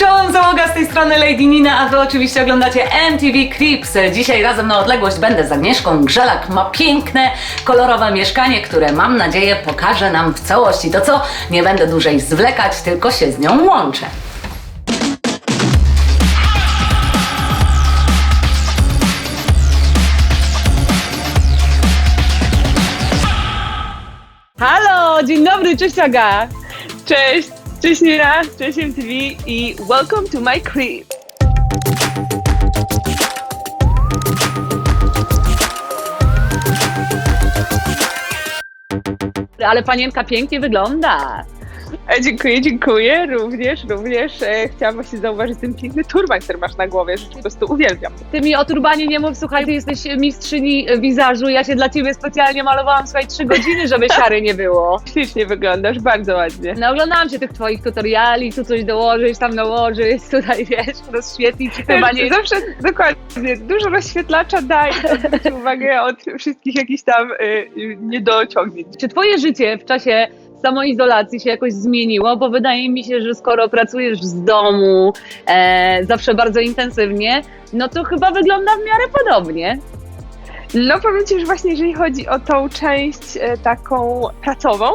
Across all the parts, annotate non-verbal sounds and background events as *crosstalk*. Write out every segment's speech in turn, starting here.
Czołem załoga z tej strony Lady Nina, a Wy oczywiście oglądacie MTV Clips. Dzisiaj razem na odległość będę z Agnieszką Grzelak. Ma piękne, kolorowe mieszkanie, które mam nadzieję pokaże nam w całości. To co? Nie będę dłużej zwlekać, tylko się z nią łączę. Halo, dzień dobry, cześć Aga. Cześć, cześć Nina, cześć MTV i welcome to my crib. Ale panienka pięknie wygląda. E, Dziękuję, dziękuję. Również, również e, chciałam właśnie zauważyć ten piękny turban, który masz na głowie, że po prostu uwielbiam. Ty mi o turbanie nie mów, słuchaj, ty jesteś mistrzyni wizażu, ja się dla ciebie specjalnie malowałam, słuchaj, trzy godziny, żeby siary nie było. *laughs* Ślicznie wyglądasz, bardzo ładnie. No oglądałam się tych twoich tutoriali, tu coś dołożyć, tam nałożyć, tutaj wiesz, rozświetlić, chyba nie... Zawsze, dokładnie, dużo rozświetlacza daj, uwagę od wszystkich jakichś tam y, niedociągnięć. Czy twoje życie w czasie samoizolacji się jakoś zmieniło? Bo wydaje mi się, że skoro pracujesz z domu e, zawsze bardzo intensywnie, no to chyba wygląda w miarę podobnie. No powiem Ci, że właśnie jeżeli chodzi o tą część e, taką pracową,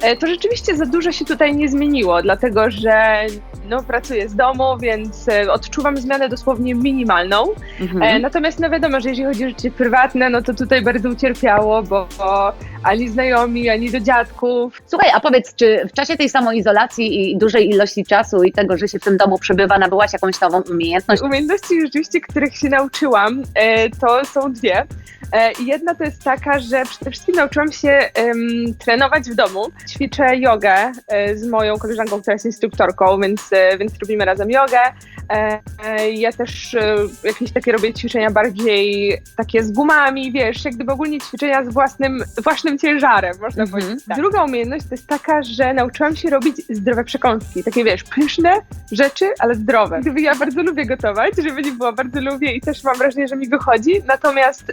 e, to rzeczywiście za dużo się tutaj nie zmieniło, dlatego że no, pracuję z domu, więc e, odczuwam zmianę dosłownie minimalną. E, natomiast no wiadomo, że jeżeli chodzi o życie prywatne, no to tutaj bardzo ucierpiało, bo, bo ani znajomi, ani do dziadków. Słuchaj, a powiedz, czy w czasie tej samoizolacji i dużej ilości czasu i tego, że się w tym domu przebywa, nabyłaś jakąś nową umiejętność? Umiejętności rzeczywiście, których się nauczyłam, to są dwie. E, Jedna to jest taka, że przede wszystkim nauczyłam się em, trenować w domu. Ćwiczę jogę e, z moją koleżanką, która jest instruktorką, więc, e, więc robimy razem jogę. Ja też jakieś takie robię ćwiczenia bardziej takie z gumami, wiesz, jak gdyby ogólnie ćwiczenia z własnym, własnym ciężarem, można Mhm, powiedzieć. tak. Druga umiejętność to jest taka, że nauczyłam się robić zdrowe przekąski. Takie, wiesz, pyszne rzeczy, ale zdrowe. Gdyby ja bardzo lubię gotować, żeby nie było, bardzo lubię i też mam wrażenie, że mi wychodzi. Natomiast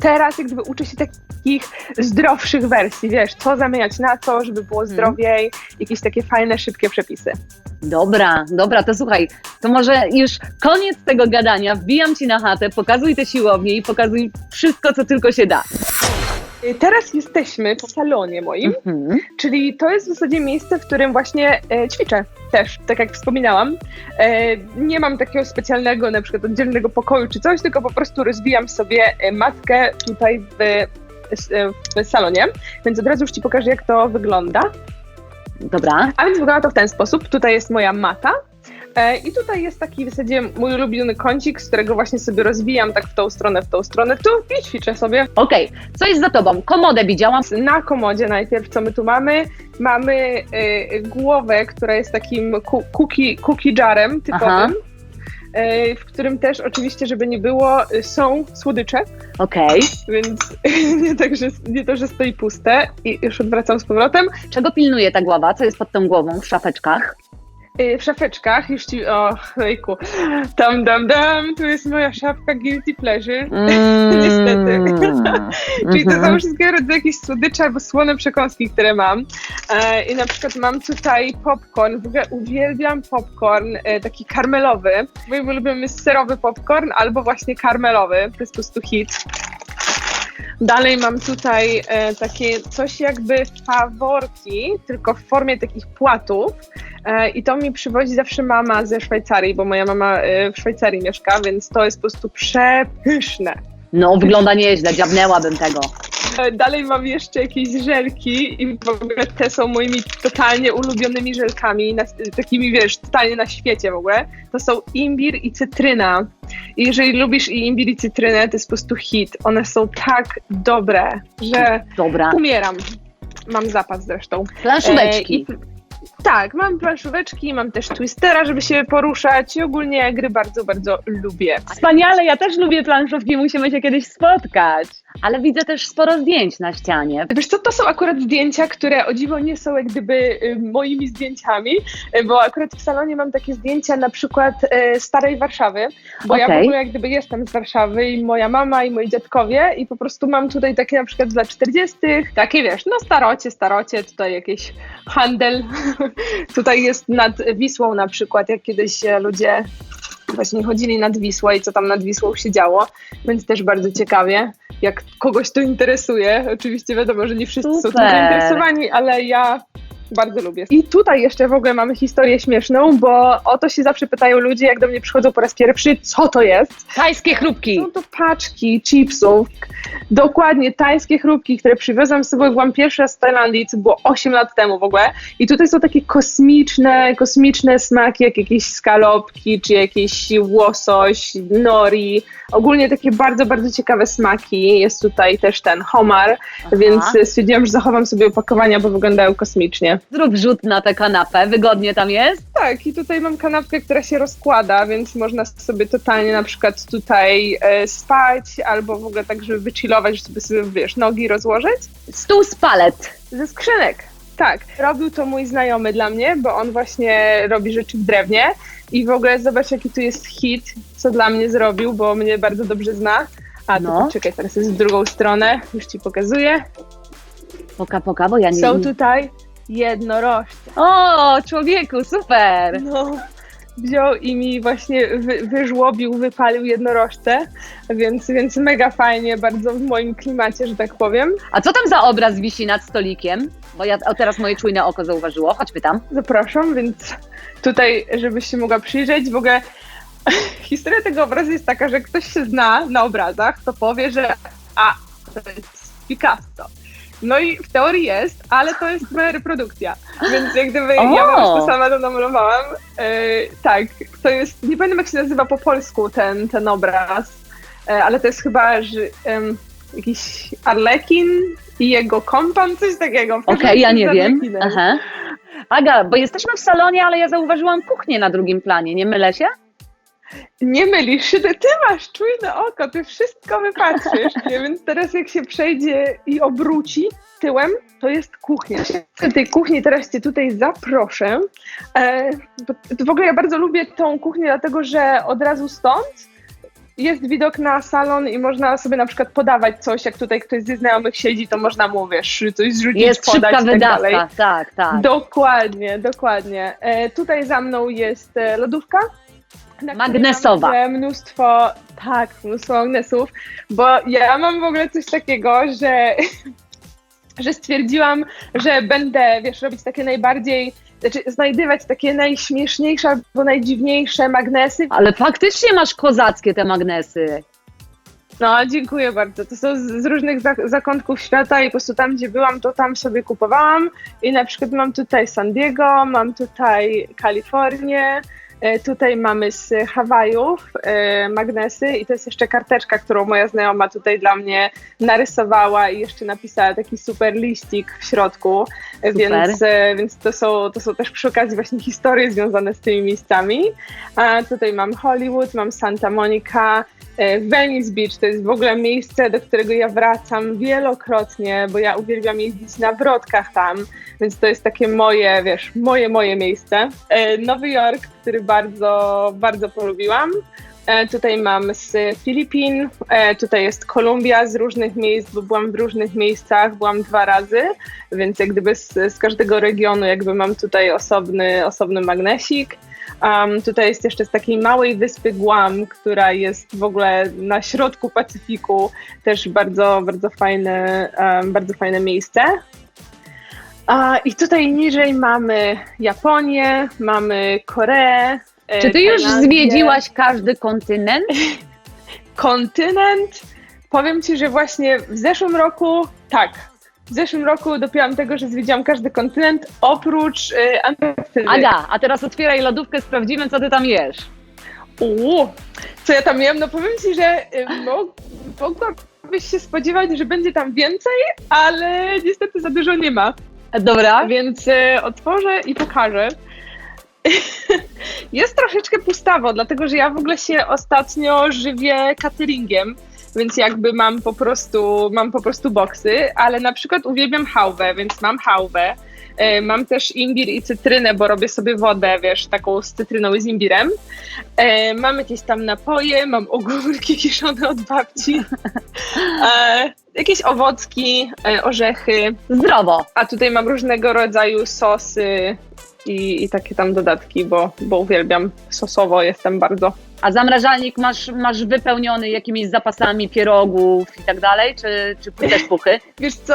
teraz jak gdyby uczę się takich zdrowszych wersji, wiesz, co zamieniać na co, żeby było zdrowiej, jakieś takie fajne, szybkie przepisy. Dobra, dobra, to słuchaj, to może już koniec tego gadania, wbijam ci na chatę, pokazuj te siłownie i pokazuj wszystko, co tylko się da. Y, Teraz jesteśmy w salonie moim, Mhm. czyli to jest w zasadzie miejsce, w którym właśnie e, ćwiczę też, tak jak wspominałam. E, nie mam takiego specjalnego na przykład oddzielnego pokoju czy coś, tylko po prostu rozwijam sobie e, matkę tutaj w, e, w salonie, więc od razu już Ci pokażę, jak to wygląda. Dobra, A więc wygląda to w ten sposób. Tutaj jest moja mata. E, I tutaj jest taki w zasadzie mój ulubiony kącik, z którego właśnie sobie rozwijam tak w tą stronę, w tą stronę, tu i ćwiczę sobie. okej, co jest za tobą? Komodę widziałam. Na komodzie najpierw, co my tu mamy? Mamy e, głowę, która jest takim ku- cookie, cookie jarem typowym, Aha. e, w którym też oczywiście, żeby nie było, są słodycze, Okej, więc *laughs* nie, tak, że, nie to, że stoi puste i już odwracam z powrotem. czego pilnuje ta głowa? Co jest pod tą głową w szafeczkach? Y, w szafeczkach, już ci, o hejku, tam dam dam, tu jest moja szafka guilty pleasure, *laughs* niestety. *laughs* Czyli to są wszystkie rodzaje jakieś słodycze albo słone przekąski, które mam. E, I na przykład mam tutaj popcorn, w ogóle uwielbiam popcorn e, taki karmelowy. Moim ulubionym jest serowy popcorn albo właśnie karmelowy, to jest po prostu hit. Dalej mam tutaj e, takie coś jakby faworki, tylko w formie takich płatów. E, I to mi przywozi zawsze mama ze Szwajcarii, bo moja mama e, w Szwajcarii mieszka, więc to jest po prostu przepyszne. No, wygląda nieźle, dziabnęłabym tego. E, Dalej mam jeszcze jakieś żelki i w ogóle te są moimi totalnie ulubionymi żelkami, na, takimi wiesz, totalnie na świecie w ogóle. To są imbir i cytryna. I jeżeli lubisz i imbir i cytrynę, to jest po prostu hit. One są tak dobre, że Dobra, umieram. Mam zapas zresztą. planszóweczki. E, i- Tak, mam planszóweczki, mam też twistera, żeby się poruszać i ogólnie gry bardzo, bardzo lubię. Wspaniale, ja też lubię planszówki, musimy się kiedyś spotkać. Ale widzę też sporo zdjęć na ścianie. Wiesz co, to są akurat zdjęcia, które o dziwo nie są jak gdyby y, moimi zdjęciami, y, bo akurat w salonie mam takie zdjęcia na przykład y, starej Warszawy, bo ja w ogóle jak gdyby jestem z Warszawy i moja mama i moi dziadkowie i po prostu mam tutaj takie na przykład z lat 40., takie wiesz, no starocie, starocie, tutaj jakiś handel, *laughs* tutaj jest nad Wisłą na przykład, jak kiedyś ludzie właśnie chodzili nad Wisłą i co tam nad Wisłą się działo, więc też bardzo ciekawie, jak kogoś to interesuje. Oczywiście wiadomo, że nie wszyscy są tym Super. zainteresowani, ale ja bardzo lubię. I tutaj jeszcze w ogóle mamy historię śmieszną, bo o to się zawsze pytają ludzie, jak do mnie przychodzą po raz pierwszy, co to jest? Tajskie chrupki. Są to paczki chipsów, dokładnie tajskie chrupki, które przywiozłam z sobą, byłam pierwszy raz w Tajlandii, co było 8 lat temu w ogóle. I tutaj są takie kosmiczne, kosmiczne smaki, jak jakieś skalopki, czy jakiś łosoś, nori. Ogólnie takie bardzo, bardzo ciekawe smaki. Jest tutaj też ten homar, więc stwierdziłam, że zachowam sobie opakowania, bo wyglądają kosmicznie. Zrób rzut na tę kanapę, wygodnie tam jest. Tak, i tutaj mam kanapkę, która się rozkłada, więc można sobie totalnie na przykład tutaj e, spać, albo w ogóle tak, żeby wychillować, żeby sobie, wiesz, nogi rozłożyć. Stół z palet. Ze skrzynek. Tak, robił to mój znajomy dla mnie, bo on właśnie robi rzeczy w drewnie i w ogóle zobacz, jaki tu jest hit, co dla mnie zrobił, bo mnie bardzo dobrze zna. A, No. to czekaj, teraz jest w drugą stronę, już ci pokazuję. Poka, poka, bo ja nie Są tutaj jednorożce. O, człowieku, super. No, wziął i mi właśnie wy, wyżłobił, wypalił jednorożce, więc, więc mega fajnie, bardzo w moim klimacie, że tak powiem. A co tam za obraz wisi nad stolikiem? Bo ja o, teraz moje czujne oko zauważyło. Chodźmy tam. Zapraszam, więc tutaj, żebyś się mogła przyjrzeć, w ogóle *laughs* historia tego obrazu jest taka, że ktoś się zna na obrazach, to powie, że a, to jest Picasso. No i w teorii jest, ale to jest moja reprodukcja. Więc jak gdyby ja O! po prostu sama to namalowałam. E, tak, to jest, nie pamiętam jak się nazywa po polsku ten, ten obraz, e, ale to jest chyba że, em, jakiś arlekin i jego kompan, coś takiego. Okej, każdym ja nie wiem. Aha. Aga, bo jesteśmy w salonie, ale ja zauważyłam kuchnię na drugim planie, nie mylę się? Nie mylisz się, ty, ty masz czujne oko, ty wszystko wypatrzysz, *laughs* nie? więc teraz jak się przejdzie i obróci tyłem, to jest kuchnia. Do tej kuchni teraz cię tutaj zaproszę. E, w ogóle ja bardzo lubię tą kuchnię, dlatego że od razu stąd jest widok na salon i można sobie na przykład podawać coś, jak tutaj ktoś ze znajomych siedzi, to można mu, wiesz, coś zrzucić, Jest podać szybka i tak dalej. tak, tak. Dokładnie, dokładnie. E, tutaj za mną jest e, lodówka. Magnesowa. Mnóstwo, tak, mnóstwo magnesów, bo ja mam w ogóle coś takiego, że, *laughs* że stwierdziłam, że będę, wiesz, robić takie najbardziej, znaczy znajdywać takie najśmieszniejsze albo najdziwniejsze magnesy. Ale faktycznie masz kozackie te magnesy. No, dziękuję bardzo. To są z, z różnych zak- zakątków świata i po prostu tam, gdzie byłam, to tam sobie kupowałam. I na przykład mam tutaj San Diego, mam tutaj Kalifornię, tutaj mamy z Hawajów e, magnesy i to jest jeszcze karteczka, którą moja znajoma tutaj dla mnie narysowała i jeszcze napisała taki super liścik w środku, E, więc, e, więc to, są, to są też przy okazji właśnie historie związane z tymi miejscami. A tutaj mam Hollywood, mam Santa Monica, E, Venice Beach to jest w ogóle miejsce, do którego ja wracam wielokrotnie, bo ja uwielbiam jeździć na wrotkach tam, więc to jest takie moje, wiesz, moje, moje miejsce. E, Nowy Jork, który bardzo, bardzo polubiłam. E, Tutaj mam z Filipin, e, tutaj jest Kolumbia z różnych miejsc, bo byłam w różnych miejscach, byłam dwa razy, więc jak gdyby z, z każdego regionu jakby mam tutaj osobny, osobny magnesik. Um, tutaj jest jeszcze z takiej małej wyspy Guam, która jest w ogóle na środku Pacyfiku, też bardzo, bardzo fajne, um, bardzo fajne miejsce. A, I tutaj niżej mamy Japonię, mamy Koreę. e, Czy ty już Tajlandię. zwiedziłaś każdy kontynent? *laughs* Kontynent? Powiem ci, że właśnie w zeszłym roku, tak, w zeszłym roku dopięłam tego, że zwiedziłam każdy kontynent oprócz y, Antarktydy. Aga, a teraz otwieraj lodówkę, sprawdzimy, co ty tam jesz. Uuu, co ja tam miałam? No powiem ci, że y, mo- mogłabyś się spodziewać, że będzie tam więcej, ale niestety za dużo nie ma. Dobra. Więc y, otworzę i pokażę. *laughs* Jest troszeczkę pustawo, dlatego że ja w ogóle się ostatnio żywię cateringiem. Więc jakby mam po prostu, mam po prostu boksy, ale na przykład uwielbiam hałwę, więc mam hałwę. E, Mam też imbir i cytrynę, bo robię sobie wodę, wiesz, taką z cytryną i z imbirem. E, mam jakieś tam napoje, mam ogórki *laughs* kiszone od babci, e, jakieś owocki, orzechy, Zdrowo. a tutaj mam różnego rodzaju sosy i, i takie tam dodatki, bo, bo uwielbiam sosowo, jestem bardzo. A zamrażalnik masz, masz wypełniony jakimiś zapasami pierogów i tak dalej, czy, czy też puchy? *laughs* Wiesz co,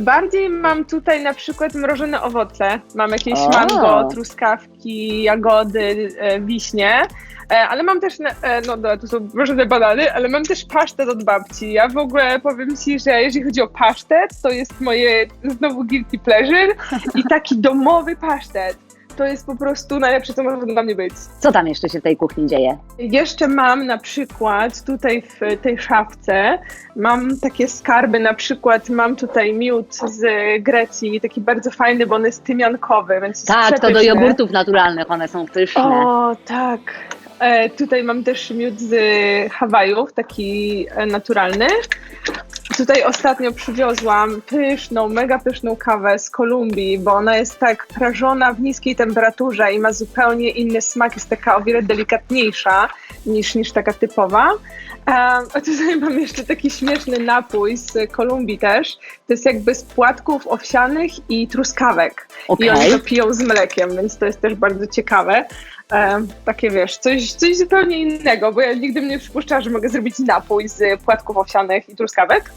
bardziej mam tutaj na przykład mrożone owoce. Mam jakieś O. mango, truskawki, jagody, e, wiśnie. E, Ale mam też, na- e, no dobra, tu są mrożone banany, ale mam też pasztet od babci. Ja w ogóle powiem Ci, że jeżeli chodzi o pasztet, to jest moje znowu guilty pleasure i taki domowy pasztet. To jest po prostu najlepsze, co może dla mnie być. Co tam jeszcze się w tej kuchni dzieje? Jeszcze mam na przykład tutaj w tej szafce, mam takie skarby, na przykład mam tutaj miód z Grecji, taki bardzo fajny, bo on jest tymiankowy, więc jest Tak, to do jogurtów naturalnych one są pyszne. O, tak. E, tutaj mam też miód z Hawajów, taki e, naturalny. Tutaj ostatnio przywiozłam pyszną, mega pyszną kawę z Kolumbii, bo ona jest tak prażona w niskiej temperaturze i ma zupełnie inny smak, jest taka o wiele delikatniejsza niż, niż taka typowa. A tutaj *laughs* mam jeszcze taki śmieszny napój z Kolumbii też. To jest jakby z płatków owsianych i truskawek. Okej. I oni to piją z mlekiem, więc to jest też bardzo ciekawe. E, takie wiesz, coś, coś zupełnie innego, bo ja nigdy mnie nie przypuszczałam, że mogę zrobić napój z płatków owsianych i truskawek,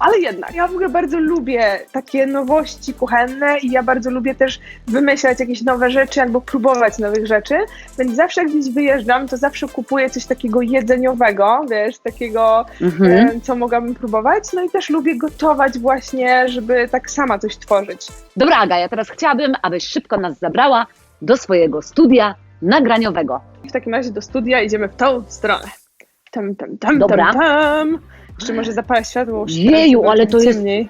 ale jednak ja w ogóle bardzo lubię takie nowości kuchenne i ja bardzo lubię też wymyślać jakieś nowe rzeczy albo próbować nowych rzeczy, więc zawsze jak gdzieś wyjeżdżam, to zawsze kupuję coś takiego jedzeniowego, wiesz, takiego Mhm. e, co mogłabym próbować, no i też lubię gotować właśnie, żeby tak sama coś tworzyć. Dobra, Aga, ja teraz chciałabym, abyś szybko nas zabrała do swojego studia nagraniowego. W takim razie do studia idziemy w tą stronę. Tam, tam, tam, Dobra. tam, tam. Jeszcze może zapalę światło. już Jeju, ale to jest- ciemniej.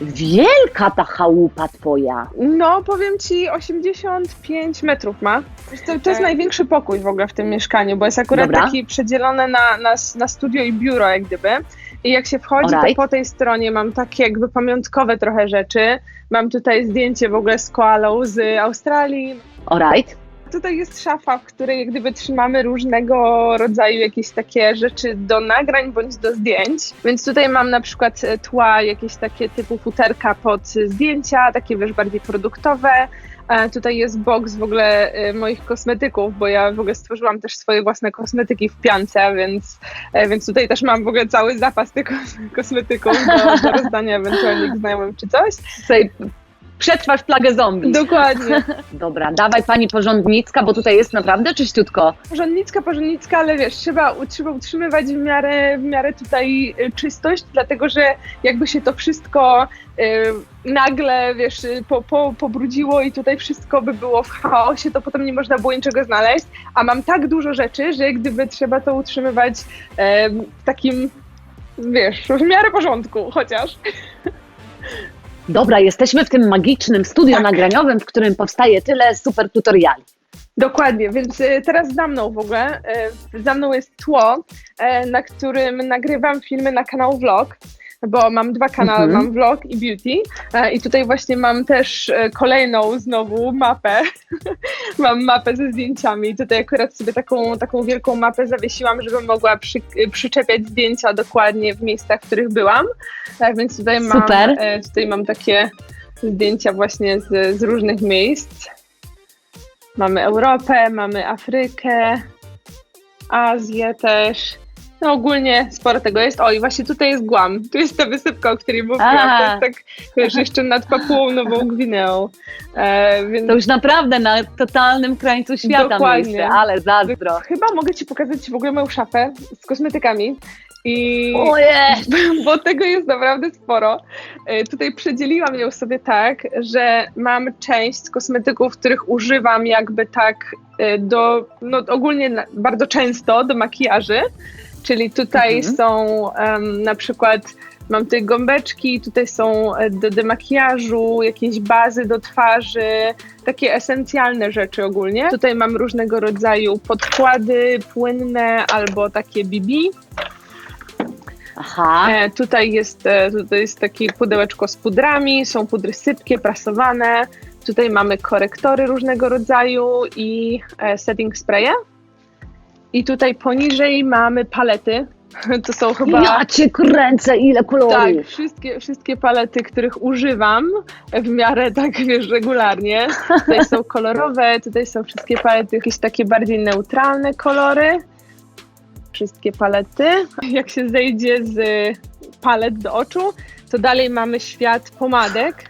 Wielka ta chałupa twoja. No, powiem ci, 85 metrów ma. Co, To jest największy pokój w ogóle w tym mieszkaniu, bo jest akurat Dobra. taki przedzielony na, na, na studio i biuro, jak gdyby. I jak się wchodzi, Alright. to po tej stronie mam takie jakby pamiątkowe trochę rzeczy. Mam tutaj zdjęcie w ogóle z koalą z Australii. Alright. Tutaj jest szafa, w której jak gdyby trzymamy różnego rodzaju jakieś takie rzeczy do nagrań bądź do zdjęć. Więc tutaj mam na przykład e, tła, jakieś takie typu futerka pod zdjęcia, takie wiesz, bardziej produktowe. Tutaj jest box w ogóle e, moich kosmetyków, bo ja w ogóle stworzyłam też swoje własne kosmetyki w piance, więc, e, więc tutaj też mam w ogóle cały zapas tych kos- kosmetyków do, do rozdania ewentualnie znajomym czy coś. Tutaj przetrwasz plagę zombie. Dokładnie. *laughs* Dobra, dawaj pani porządnicka, bo tutaj jest naprawdę czyściutko. Porządnicka, porządnicka, ale wiesz, trzeba, trzeba utrzymywać w miarę, w miarę tutaj y, czystość, dlatego że jakby się to wszystko y, nagle, wiesz, y, po, po, pobrudziło i tutaj wszystko by było w chaosie, to potem nie można było niczego znaleźć, a mam tak dużo rzeczy, że gdyby trzeba to utrzymywać w takim, wiesz, w miarę porządku chociaż. *laughs* Dobra, jesteśmy w tym magicznym studio Tak. nagraniowym, w którym powstaje tyle super tutoriali. Dokładnie, więc e, teraz za mną w ogóle, e, za mną jest tło, e, na którym nagrywam filmy na kanał Vlog, bo mam dwa kanały, Mhm. mam Vlog i Beauty e, i tutaj właśnie mam też e, kolejną znowu mapę, *laughs* mam mapę ze zdjęciami, tutaj akurat sobie taką, taką wielką mapę zawiesiłam, żebym mogła przy, przyczepiać zdjęcia dokładnie w miejscach, w których byłam, tak więc tutaj mam, Super. e, tutaj mam takie zdjęcia właśnie z, z różnych miejsc. Mamy Europę, mamy Afrykę, Azję też. No ogólnie sporo tego jest. O i właśnie tutaj jest Guam. Tu jest ta wysypka, o której mówiłam. To jest tak, wiesz, jeszcze nad Papułą Nową Gwineą. E, więc To już naprawdę na totalnym krańcu świata Dokładnie. miejsce, ale zazdro. chyba mogę Ci pokazać w ogóle moją szafę z kosmetykami. I *laughs* bo tego jest naprawdę sporo. E, Tutaj przedzieliłam ją sobie tak, że mam część kosmetyków, których używam jakby tak e, do, no ogólnie bardzo często do makijaży, czyli tutaj Mhm. są em, na przykład mam tutaj gąbeczki, tutaj są e, do demakijażu, jakieś bazy do twarzy, takie esencjalne rzeczy ogólnie. Tutaj mam różnego rodzaju podkłady płynne albo takie BB. Aha. E, tutaj, jest, e, tutaj jest takie pudełeczko z pudrami, są pudry sypkie, prasowane. Tutaj mamy korektory różnego rodzaju i e, setting spraye. I tutaj poniżej mamy palety. *laughs* To są chyba. Ja cię kręcę, ile kolorów. Tak, wszystkie, wszystkie palety, których używam w miarę tak, wiesz, regularnie. Tutaj są kolorowe, tutaj są wszystkie palety, jakieś takie bardziej neutralne kolory. Wszystkie palety. Jak się zejdzie z palet do oczu, to dalej mamy świat pomadek.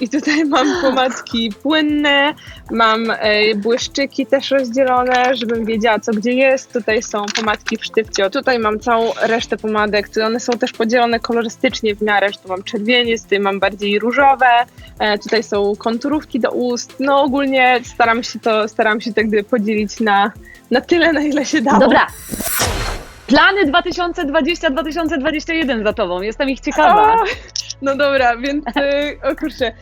I tutaj mam pomadki płynne, mam e, błyszczyki też rozdzielone, żebym wiedziała co gdzie jest. Tutaj są pomadki w sztywcie. Tutaj mam całą resztę pomadek. One są też podzielone kolorystycznie w miarę, że tu mam czerwieniec, tutaj mam bardziej różowe. E, tutaj są konturówki do ust. No ogólnie staram się to, staram się tak gdyby podzielić na, na tyle, na ile się dało. Dobra. Plany 2020-2021 za tobą. Jestem ich ciekawa. O, no dobra, więc *laughs* y, o kurczę.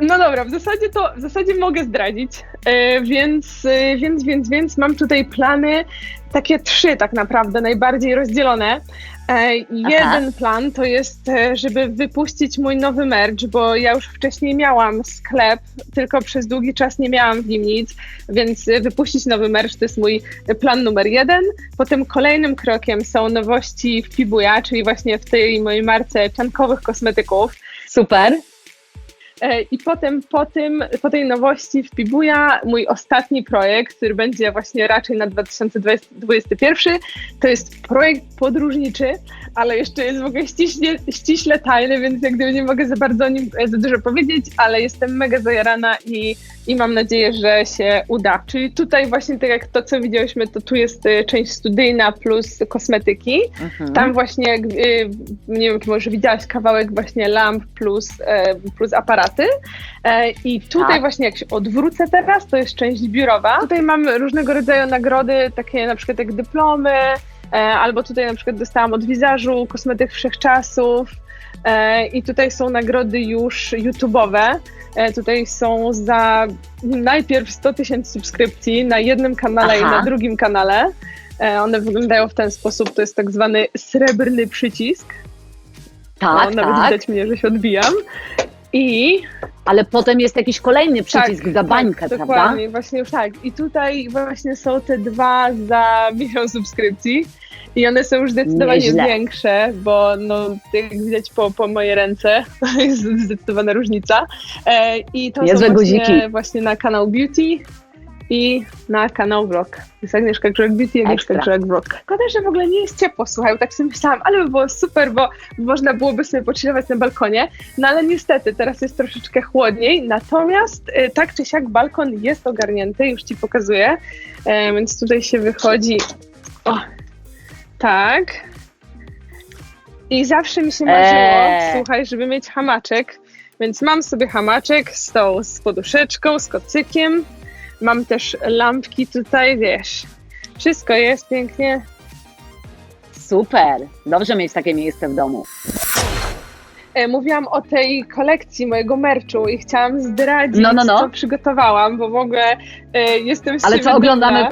No dobra, w zasadzie to w zasadzie mogę zdradzić, y, więc, y, więc, więc, więc mam tutaj plany takie trzy tak naprawdę, najbardziej rozdzielone. E, Jeden plan to jest, e, żeby wypuścić mój nowy merch, bo ja już wcześniej miałam sklep, tylko przez długi czas nie miałam w nim nic, więc e, wypuścić nowy merch to jest mój plan numer jeden. Potem kolejnym krokiem są nowości w Pibuja, czyli właśnie w tej mojej marce czankowych kosmetyków. Super. E, I potem po, tym, po tej nowości w Pibuja mój ostatni projekt, który będzie właśnie raczej na 2021, to jest projekt podróżniczy, ale jeszcze jest w ogóle ściśle, ściśle tajny, więc jak gdyby nie mogę za bardzo o nim e, za dużo powiedzieć, ale jestem mega zajarana i, i mam nadzieję, że się uda. Czyli tutaj właśnie tak jak to, co widziałyśmy, to tu jest e, część studyjna plus kosmetyki. Mhm. Tam właśnie, nie wiem, czy może widziałaś kawałek właśnie lamp plus, plus aparaty. E, I tutaj Tak. właśnie jak się odwrócę teraz, to jest część biurowa. Tutaj mam różnego rodzaju nagrody, takie na przykład jak dyplomy, e, albo tutaj na przykład dostałam od wizażu kosmetyk wszechczasów. E, I tutaj są nagrody już YouTube'owe. Tutaj są za najpierw 100 tysięcy subskrypcji na jednym kanale i Aha. na drugim kanale. One wyglądają w ten sposób, to jest tak zwany srebrny przycisk. Tak, o, nawet tak. widać mnie, że się odbijam. I Ale potem jest jakiś kolejny przycisk za bańkę, tak, prawda? Dokładnie, właśnie już tak. I tutaj właśnie są te dwa za milion subskrypcji. I one są już zdecydowanie Nieźle. większe, bo no, jak widać po, po moje ręce, *laughs* to jest zdecydowana różnica. E, I to Niezłe są właśnie, właśnie na kanał Beauty i na kanał Vlog. Jest Agnieszka Grzeg Beauty i Agnieszka Ekstra. Grzeg Vlog. Szkoda, że w ogóle nie jest ciepło, słuchaj, tak sobie myślałam, ale by było super, bo można byłoby sobie pochillować na balkonie, no ale niestety teraz jest troszeczkę chłodniej, natomiast y, tak czy siak balkon jest ogarnięty, już Ci pokazuję, e, więc tutaj się wychodzi, o, tak. I zawsze mi się marzyło, Eee. słuchaj, żeby mieć hamaczek, więc mam sobie hamaczek z tą, z poduszeczką, z kocykiem, mam też lampki tutaj, wiesz, wszystko jest pięknie, Super. Dobrze mieć takie miejsce w domu. E, Mówiłam o tej kolekcji mojego merchu i chciałam zdradzić, No, no, no. co przygotowałam, bo w ogóle e, jestem z Ale siebie co, oglądamy.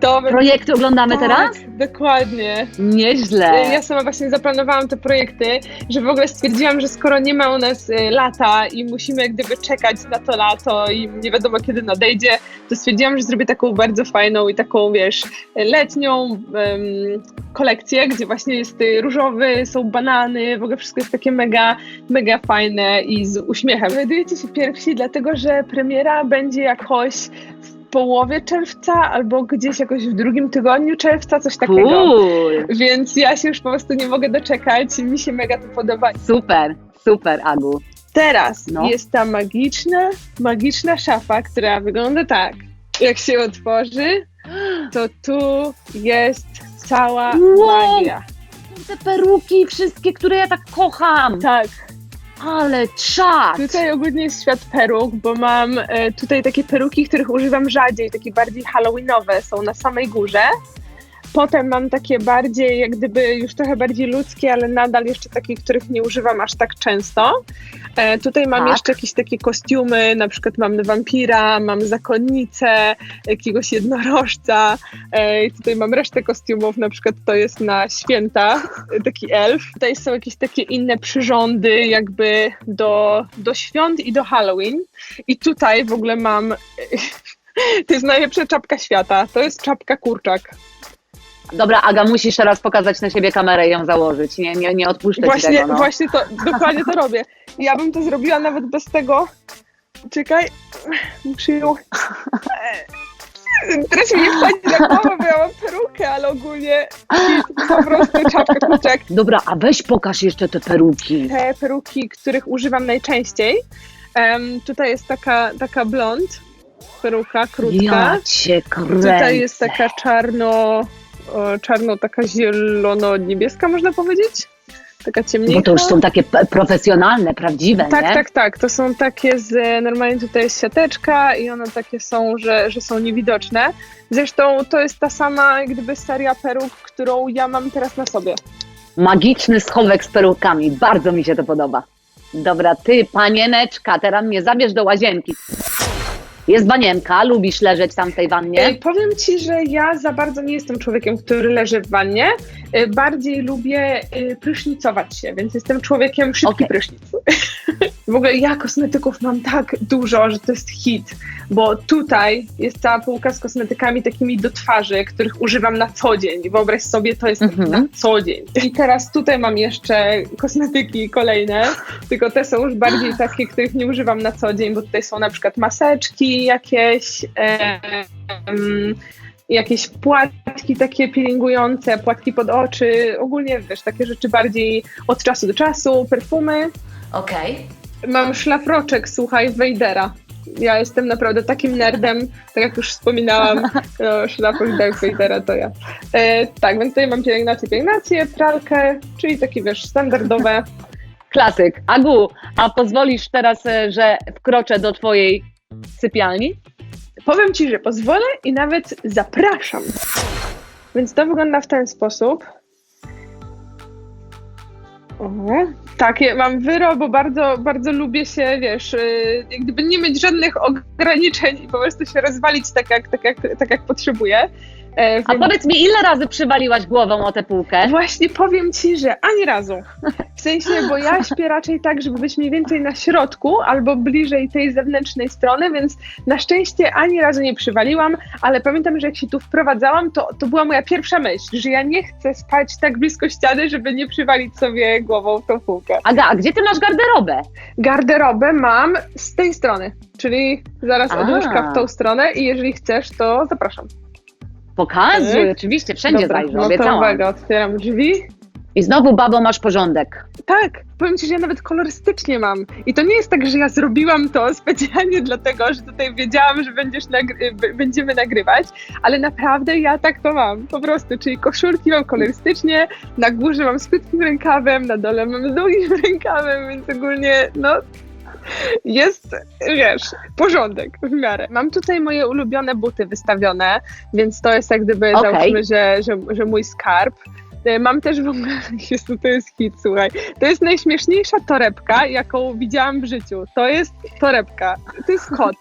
To Projekty oglądamy tak, teraz? Dokładnie. Nieźle. E, Ja sama właśnie zaplanowałam te projekty, że w ogóle stwierdziłam, że skoro nie ma u nas e, lata i musimy jak gdyby czekać na to lato i nie wiadomo kiedy nadejdzie, to stwierdziłam, że zrobię taką bardzo fajną i taką, wiesz, letnią em, kolekcję, gdzie właśnie jest y, różowy, są banany, w ogóle wszystko jest takie mega, mega fajne i z uśmiechem. Znajdujecie się pierwsi, dlatego że premiera będzie jakoś w połowie czerwca albo gdzieś jakoś w drugim tygodniu czerwca, coś takiego. Cool. Więc ja się już po prostu nie mogę doczekać. Mi się mega to podoba. Super, super, Agu. Teraz No. jest ta magiczna, magiczna szafa, która wygląda tak. Jak się otworzy, to tu jest cała Wow. magia. Te peruki wszystkie, które ja tak kocham. Tak, Ale czad. tutaj ogólnie jest świat peruk, bo mam e, tutaj takie peruki, których używam rzadziej, takie bardziej halloweenowe, są na samej górze. Potem mam takie bardziej, jak gdyby już trochę bardziej ludzkie, ale nadal jeszcze takie, których nie używam aż tak często. E, tutaj mam Tak. jeszcze jakieś takie kostiumy, na przykład mam wampira, mam zakonnicę, jakiegoś jednorożca. E, i tutaj mam resztę kostiumów, na przykład to jest na święta, *laughs* taki elf. Tutaj są jakieś takie inne przyrządy jakby do, do świąt i do Halloween. I tutaj w ogóle mam... *laughs* To jest najlepsza czapka świata. To jest czapka kurczak. Dobra, Aga, musisz teraz pokazać na siebie kamerę i ją założyć. Nie, nie, nie odpuszczę Właśnie, tego. No. właśnie to, dokładnie to robię. Ja bym to zrobiła nawet bez tego. Czekaj, przyjął. Teraz mi nie wchodzi na głowę, bo ja mam perukę, ale ogólnie po prostu czapka kurczak. Dobra, a weź pokaż jeszcze te peruki. Te peruki, których używam najczęściej. Em, tutaj jest taka, taka blond, peruka krótka. Ja cię kręcę. Tutaj jest taka czarno, czarno taka zielono-niebieska, można powiedzieć. Taka ciemniejsza. Bo to już są takie profesjonalne, prawdziwe, Tak, nie? tak, tak. To są takie z. Normalnie tutaj jest siateczka i one takie są, że, że są niewidoczne. Zresztą to jest ta sama, jak gdyby seria peruk, którą ja mam teraz na sobie. Magiczny schowek z perukami. Bardzo mi się to podoba. Dobra, ty, panieneczka, teraz mnie zabierz do łazienki. Jest banienka, lubisz leżeć tam w tej E, wannie? powiem ci, że ja za bardzo nie jestem człowiekiem, który leży w wannie. E, bardziej lubię e, prysznicować się, więc jestem człowiekiem szybki Okej. prysznic. *laughs* w ogóle ja kosmetyków mam tak dużo, że to jest hit, bo tutaj jest cała półka z kosmetykami takimi do twarzy, których używam na co dzień. Wyobraź sobie, to jest Mhm. na co dzień. I teraz tutaj mam jeszcze kosmetyki kolejne, tylko te są już bardziej *gasps* takie, których nie używam na co dzień, bo tutaj są na przykład maseczki jakieś, em, jakieś płatki takie peelingujące, płatki pod oczy, ogólnie wiesz, takie rzeczy bardziej od czasu do czasu, perfumy. Okej. Mam szlafroczek, słuchaj, Vadera. Ja jestem naprawdę takim nerdem, tak jak już wspominałam, *laughs* no, szlafrok Darth Vadera to ja. E, tak, więc tutaj mam pielęgnację, pielęgnację, pralkę, czyli takie, wiesz, standardowe. *laughs* Klasyk. Agu, a pozwolisz teraz, e, że wkroczę do twojej sypialni? Powiem Ci, że pozwolę i nawet zapraszam. Więc to wygląda w ten sposób. Tak, ja mam wyro, bo bardzo, bardzo lubię się, wiesz, y, jak gdyby nie mieć żadnych ograniczeń i po prostu się rozwalić tak, jak, tak, jak, tak jak potrzebuję. E, A więc- powiedz mi, ile razy przywaliłaś głową o tę półkę? Właśnie powiem ci, że ani razu. W sensie, bo ja śpię raczej tak, żeby być mniej więcej na środku albo bliżej tej zewnętrznej strony, więc na szczęście ani razu nie przywaliłam, ale pamiętam, że jak się tu wprowadzałam, to, to była moja pierwsza myśl, że ja nie chcę spać tak blisko ściany, żeby nie przywalić sobie głową w tą półkę. Aga, a gdzie ty masz garderobę? Garderobę mam z tej strony, czyli zaraz od łóżka w tą stronę i jeżeli chcesz, to zapraszam. Pokazuj, Tak. oczywiście, wszędzie Dobra, zajrzę, no to obiecałam. uwaga, otwieram drzwi. I znowu, babo, masz porządek. Tak, powiem Ci, że ja nawet kolorystycznie mam. I to nie jest tak, że ja zrobiłam to *laughs* specjalnie dlatego, że tutaj wiedziałam, że będziesz nagry- b- będziemy nagrywać, ale naprawdę ja tak to mam, po prostu. Czyli koszulki mam kolorystycznie, na górze mam z krótkim rękawem, na dole mam z długim rękawem, więc ogólnie, no, jest, wiesz, porządek w miarę. Mam tutaj moje ulubione buty wystawione, więc to jest jak gdyby, Okej. załóżmy, że, że, że mój skarb. E, Mam też w ogóle, *laughs* to jest hit, słuchaj, to jest najśmieszniejsza torebka, jaką widziałam w życiu. To jest torebka, to jest kot.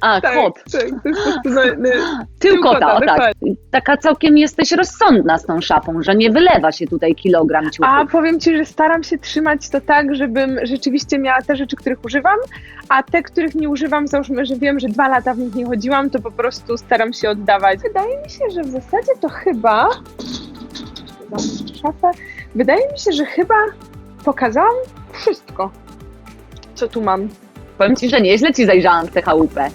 A, Tak, kot. Tak, to jest po prostu na, na, *laughs* Tył kota, o tak. dokładnie. Taka całkiem jesteś rozsądna z tą szapą, że nie wylewa się tutaj kilogram ciuchów. A powiem Ci, że staram się trzymać to tak, żebym rzeczywiście miała te rzeczy, których używam, a te, których nie używam, załóżmy, że wiem, że dwa lata w nich nie chodziłam, to po prostu staram się oddawać. Wydaje mi się, że w zasadzie to chyba... Szafę. Wydaje mi się, że chyba pokazałam wszystko, co tu mam. Powiem ci, że nieźle ci zajrzałam w tę chałupę.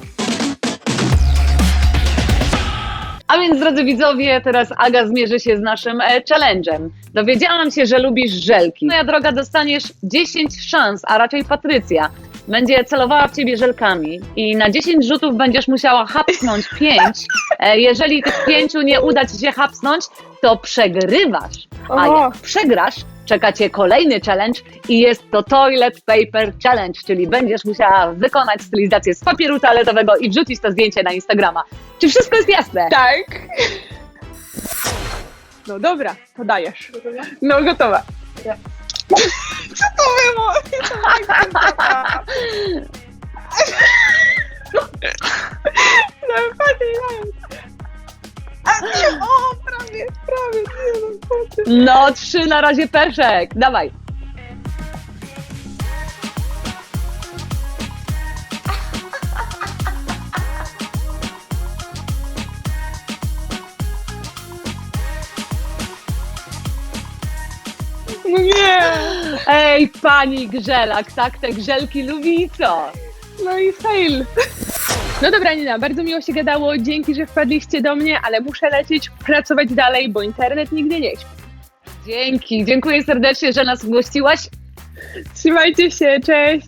A więc, drodzy widzowie, teraz Aga zmierzy się z naszym e, challenge'em. Dowiedziałam się, że lubisz żelki. Moja droga, dostaniesz 10 szans, a raczej Patrycja będzie celowała w ciebie żelkami i na 10 rzutów będziesz musiała hapsnąć 5. E, jeżeli tych pięciu nie uda ci się hapsnąć, to przegrywasz. A O. jak przegrasz, czeka cię kolejny challenge i jest to Toilet Paper Challenge, czyli będziesz musiała wykonać stylizację z papieru toaletowego i wrzucić to zdjęcie na Instagrama. Czy wszystko jest jasne? Tak. No dobra, to dajesz. No gotowa. Co to było? *laughs* Tak. *laughs* No, A nie, o, prawie, prawie, nie no, ty. No, trzy na razie peszek. Dawaj. Nie. Ej, pani Grzelak, tak te grzelki lubi i co? No i fail. No dobra, Nina, bardzo miło się gadało. Dzięki, że wpadliście do mnie, ale muszę lecieć, pracować dalej, bo internet nigdy nie śpi. Dzięki, dziękuję serdecznie, że nas gościłaś. Trzymajcie się, cześć.